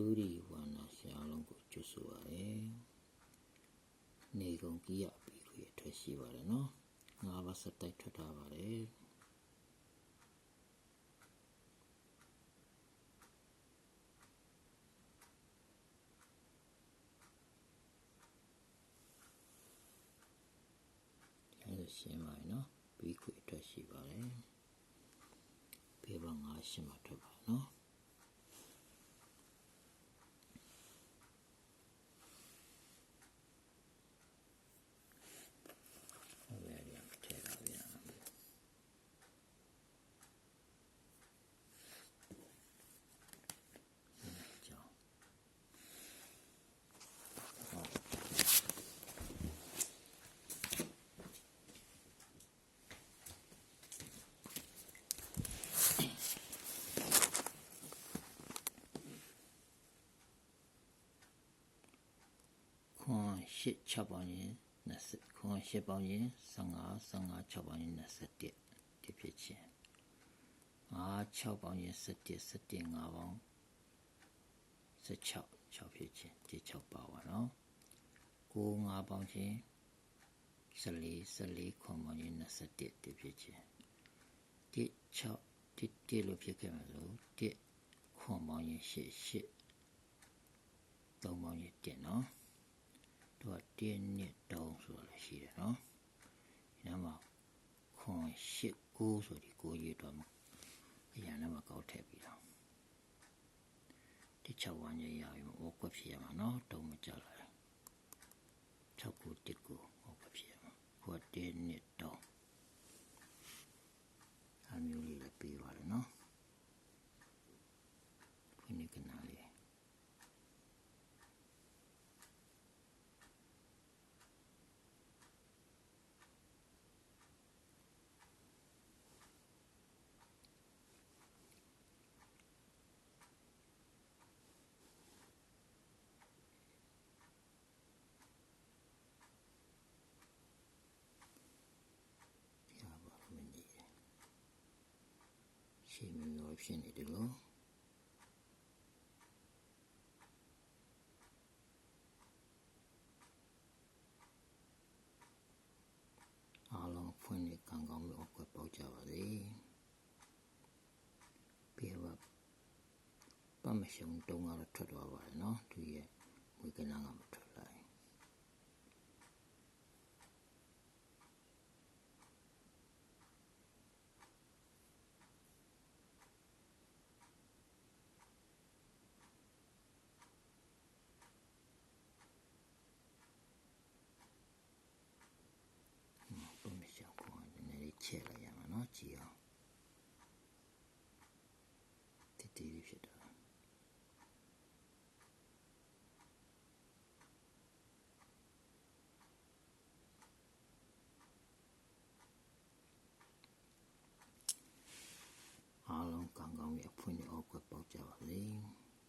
ဒူရီဝါနာဆရာလုံးကိုကျွတ်ဆိုပါတယ်နေကုန်ကြီးရပြီးခွေထွက်ရှိပါတယ်နော်ငါးပါးစက်တိုက်ထွက်ထားပါတယ်အဲဒါရှင်းပါပြီနော်ပြီးခွေထွက်ရှိပါတယ်ပြေပါငါရှင်းမှထွက်ပါနော် 8 6ပေါင်းရင်20ခွန်8ပေါင်းရင်15 15 6ပေါင်းရင်21ဒီဖြစ်ချင်း5 6ပေါင်းရင်17 17 5ပေါင်း16 6ဖြစ်ချင်းဒီ6ပါပါနော်9 5ပေါင်းချင်း14 14ခွန်ပေါင်းရင်21ဒီဖြစ်ချင်း1 6 1 1လို့ဖြစ်ခဲ့မှာလို့1ခွန်ပေါင်းရင်8 8 3ပေါင်းရင်1နော် တော့တင်းနှစ်တုံးဆိုတာလည်းရှိတယ်နော်ဒီနားမှာခွန်ရှစ်ကိုဆိုဒီကိုရေးတော့မှာအရာနဲ့မကောက်ထည့်ပြီးတော့ဒီ6ဝန်းရရရင်ဟောကွက်ဖြစ်ရမှာနော်တုံးမကြလိုက်6ကိုတစ်ကိုဟောကွက်ဖြစ်ရမှာခွက်တင်းနှစ်တုံးအမျိုးလေးလည်းပြီးပါတယ်နော်ခွနိကနာလေး ရပါမင်းကြီး ရှင်းမျိုးဖြစ်နေတယ်လို့အားလုံးဖွင့်နေကံကောင်းလို့အကွက်ပေါက်ကြပါစေပြေပါပတ်မရှုံတုံးကတော့ထွက်သွားပါတယ်နော်သူရဲ့ဝေကနာကမထွက်လို ကြည့်အောင်တည်တည်လေးဖြစ်တော့အားလုံးကောင်းကောင်းရဲ့အဖွင့်ရအောင်ကွယ်ပေါက်ကြပါစေ။